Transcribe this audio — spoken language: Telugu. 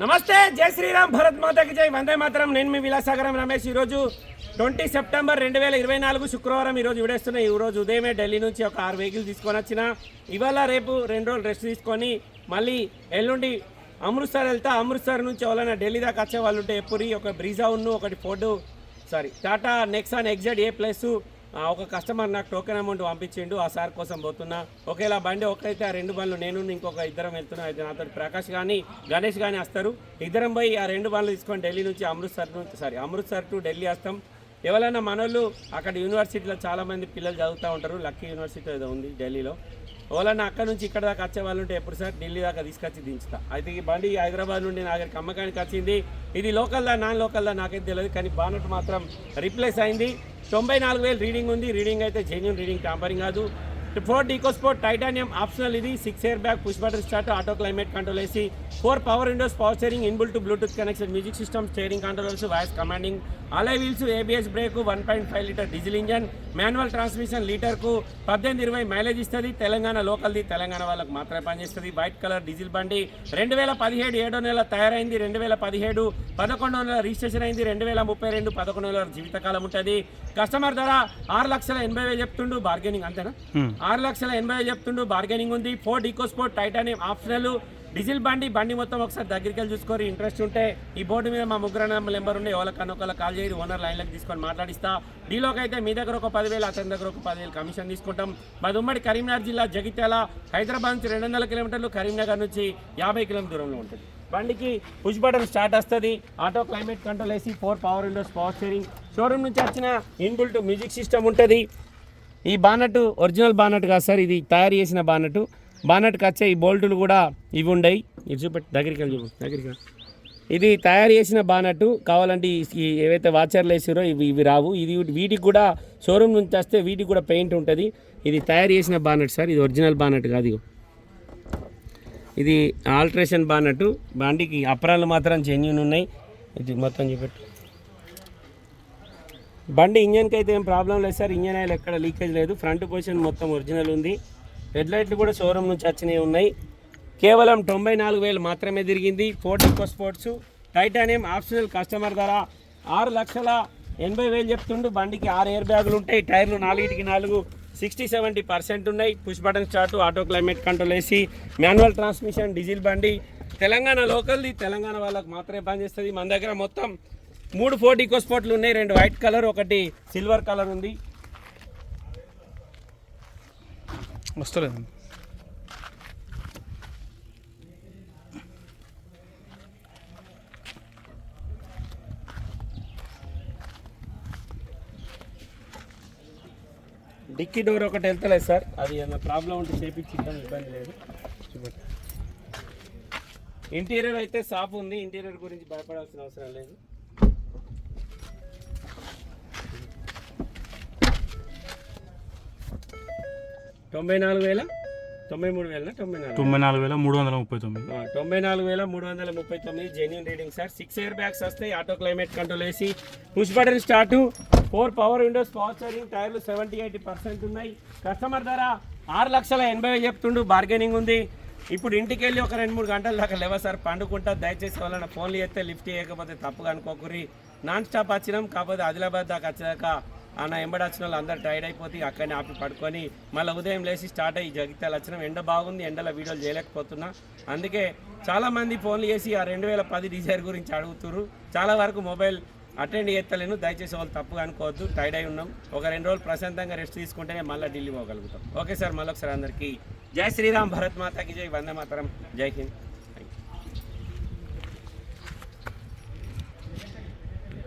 నమస్తే జై శ్రీరామ్ భరత్ మాతకి జై. వందే మాత్రం. నేను మీ విలాసాగరం రమేష్. ఈరోజు ట్వంటీ సెప్టెంబర్ రెండు వేల ఇరవై నాలుగు శుక్రవారం ఈరోజు విడేస్తున్న ఈరోజు ఉదయమే ఢిల్లీ నుంచి ఒక ఆరు వెహికల్ తీసుకొని వచ్చిన. ఇవాళ రేపు రెండు రోజులు రెస్ట్ తీసుకొని మళ్ళీ ఎల్లుండి అమృత్సర్ వెళ్తా. అమృత్సర్ నుంచి ఎవరైనా ఢిల్లీ దాకా వచ్చే వాళ్ళు ఉంటే ఎప్పురి ఒక బ్రీజా ఉన్ను ఒకటి Ford sorry Tata Nexon XZ A plus ఒక కస్టమర్ నాకు టోకెన్ అమౌంట్ పంపించిండు ఆ సార్ కోసం పోతున్నా. ఒకేలా బండి ఒక్కైతే ఆ రెండు బండ్లు నేను ఇంకొక ఇద్దరం వెళ్తున్నా. అయితే నాతో ప్రకాష్ కానీ గణేష్ కానీ వస్తారు. ఇద్దరం పోయి ఆ రెండు బండ్లు తీసుకొని ఢిల్లీ నుంచి అమృత్సర్ నుంచి సారీ అమృత్సర్ టు ఢిల్లీ వస్తాం. ఎవరైనా మనోళ్ళు అక్కడ యూనివర్సిటీలో చాలామంది పిల్లలు చదువుతూ ఉంటారు. లక్కీ యూనివర్సిటీ ఏదో ఉంది ఢిల్లీలో. ఎవరైనా అక్కడ నుంచి ఇక్కడ దాకా వచ్చే వాళ్ళు ఉంటే ఎప్పుడు సార్? ఢిల్లీ దాకా తీసుకొచ్చి దించుతా. అయితే ఈ బండి హైదరాబాద్ నుండి నా దగ్గరికి అమ్మకానికి వచ్చింది. ఇది లోకల్దా నాన్ లోకల్దా నాకైతే తెలియదు కానీ బానట్ మాత్రం రీప్లేస్ అయింది. తొంభై నాలుగు వేలు రీడింగ్ ఉంది. రీడింగ్ అయితే జెన్యున్ రీడింగ్ టాంపరింగ్ కాదు. ఫోర్ డీకోస్పోర్ట్ టైటానియం ఆప్షనల్ ఇది. Six air bag push button start auto climate control వేసి four power windows power steering inbuilt Bluetooth connection music system steering controls voice commanding alloy wheels ABS brake one point five litre diesel engine manual transmission లీటర్కు పద్దెనిమిది ఇరవై మైలేజ్ ఇస్తుంది. తెలంగాణ లోకల్ది తెలంగాణ వాళ్ళకి మాత్రమే పనిచేస్తుంది. వైట్ కలర్ డీజిల్ బండి రెండు వేల పదిహేడు ఏడో నెల తయారైంది. రెండు వేల పదిహేడు పదకొండో నెల రిజిస్ట్రేషన్ అయింది. రెండు వేల ముప్పై రెండు పదకొండో నెల జీవితకాలం ఉంటుంది. కస్టమర్ ధర ఆరు లక్షల ఎనభై వేలు చెప్తుండు. బార్గెనింగ్ అంతేనా? ఆరు లక్షల ఎనభై వేలు చెప్తుండు. బార్గెనింగ్ ఉంది. Ford EcoSport titanium optional diesel బండి బండి మొత్తం ఒకసారి దగ్గరికి వెళ్ళి చూసుకొని ఇంట్రెస్ట్ ఉంటే ఈ బోర్డు మీద మా ముగ్గురు నెంబర్ ఉండే ఎవరికన్నా ఒకళ్ళ కాల్ చేయరు ఓనర్ లైన్లకు తీసుకొని మాట్లాడిస్తా. డీలోకి అయితే మీ దగ్గర ఒక పదివేలు అతని దగ్గర ఒక పదివేలు కమిషన్ తీసుకుంటాం. మాది ఉమ్మడి కరీంనగర్ జిల్లా జగిత్యాల హైదరాబాద్ నుంచి రెండు వందల కిలోమీటర్లు కరీంనగర్ నుంచి యాభై కిలోమీటర్ దూరంలో ఉంటుంది. బండికి పుష్ బటన్ స్టార్ట్ వస్తుంది. ఆటో క్లైమేట్ కంట్రోల్ వేసి four power windows power steering. Showroom నుంచి వచ్చిన ఇన్బుల్ట్ మ్యూజిక్ సిస్టమ్ ఉంటుంది. ఈ బానట్ ఒరిజినల్ బానట్ కాదు సార్ ఇది తయారు చేసిన బానట్ బానట్కి వచ్చే ఈ బోల్టులు కూడా ఇవి ఉండయి. ఇది చూపెట్టి దగ్గరికి వెళ్ళి చూపు దగ్గరికి ఇది తయారు చేసిన బానట్టు కావాలంటే ఈ- ఏవైతే వాచర్లు వేసారో ఇవి ఇవి రావు. ఇది వీటికి కూడా షోరూమ్ నుంచి వస్తే వీటికి కూడా పెయింట్ ఉంటుంది. ఇది తయారు చేసిన బానట్ సార్ ఇది ఒరిజినల్ బానట్ కాదు ఇది ఆల్ట్రేషన్ బానట్టు బండికి అప్రాలు మాత్రం జెన్యున్ ఉన్నాయి. ఇది మొత్తం చూపెట్టు. బండి ఇంజన్కి అయితే ఏం ప్రాబ్లం లేదు సార్ ఇంజన్ ఆయిల్ ఎక్కడ లీకేజ్ లేదు. ఫ్రంట్ పొజిషన్ మొత్తం ఒరిజినల్ ఉంది. హెడ్ లైట్లు కూడా షోరూమ్ నుంచి వచ్చినవి ఉన్నాయి. కేవలం తొంభై నాలుగు వేలు మాత్రమే తిరిగింది. Ford EcoSport titanium optional customer ధర ఆరు లక్షల ఎనభై వేలు చెప్తుండు. బండికి ఆరు ఎయిర్ బ్యాగులు ఉంటాయి. టైర్లు నాలుగిటికి నాలుగు సిక్స్టీ సెవెంటీ పర్సెంట్ ఉన్నాయి. Push button start auto climate control వేసి మాన్యువల్ ట్రాన్స్మిషన్ డీజిల్ బండి. తెలంగాణ లోకల్ది తెలంగాణ వాళ్ళకి మాత్రమే పనిచేస్తుంది మన దగ్గర మొత్తం మూడు ఫోర్ట్ ఈకో స్పోర్ట్లు ఉన్నాయి. రెండు వైట్ కలర్ ఒకటి సిల్వర్ కలర్ ఉంది. వస్తలేదు. డిక్కీ డోర్ ఒకటి వెళ్తలేదు సార్. అది ఏమైనా ప్రాబ్లం ఉంటే చేపించి ఇబ్బంది లేదు. ఇంటీరియర్ అయితే సాఫ్ ఉంది. ఇంటీరియర్ గురించి భయపడాల్సిన అవసరం లేదు. తొంభై నాలుగు వేల తొంభై మూడు వేల తొంభై నాలుగు తొంభై నాలుగు వేల మూడు వందల ముప్పై తొమ్మిది. తొంభై నాలుగు వేల మూడు వందల ముప్పై తొమ్మిది genuine reading sir. Six air bags వస్తాయి. ఆటో క్లైమేట్ కంట్రోల్ వేసి push button start four power windows power steering టైర్లు సెవెంటీ ఎయిటీ పర్సెంట్ ఉన్నాయి. కస్టమర్ ధర ఆరు లక్షల ఎనభై వేలు చెప్తుండు. బార్గెనింగ్ ఉంది. ఇప్పుడు ఇంటికి వెళ్ళి ఒక రెండు మూడు గంటల దాకా లేవా సార్? పండుకుంటా దయచేసి వాళ్ళని ఫోన్లు చేస్తే లిఫ్ట్ చేయకపోతే తప్పుగా అనుకోకురి నాన్ స్టాప్ వచ్చినాం కాకపోతే ఆదిలాబాద్ దాకా వచ్చాక నా ఎంబడి వచ్చిన వాళ్ళు అందరు టైర్డ్ అయిపోతే అక్కడనే ఆపి పడుకొని మళ్ళీ ఉదయం లేచి స్టార్ట్ అయ్యి జగిత్యాల వచ్చినాం. ఎండ బాగుంది ఎండలో వీడియోలు చేయలేకపోతున్నా. అందుకే చాలామంది ఫోన్లు చేసి ఆ రెండు వేల పది డిజైర్ గురించి అడుగుతున్నారు చాలా వరకు మొబైల్ అటెండ్ చేస్తలేను. దయచేసి వాళ్ళు తప్పుగా అనుకోవద్దు. టైర్డ్ అయి ఉన్నాం. ఒక రెండు రోజులు ప్రశాంతంగా రెస్ట్ తీసుకుంటేనే మళ్ళీ ఢిల్లీ పోగలుగుతాం. ఓకే సార్ మళ్ళీ ఒకసారి అందరికీ. జై శ్రీరామ్ భరత్ మాతాకి జై వందే మాతరం. జై హింద్.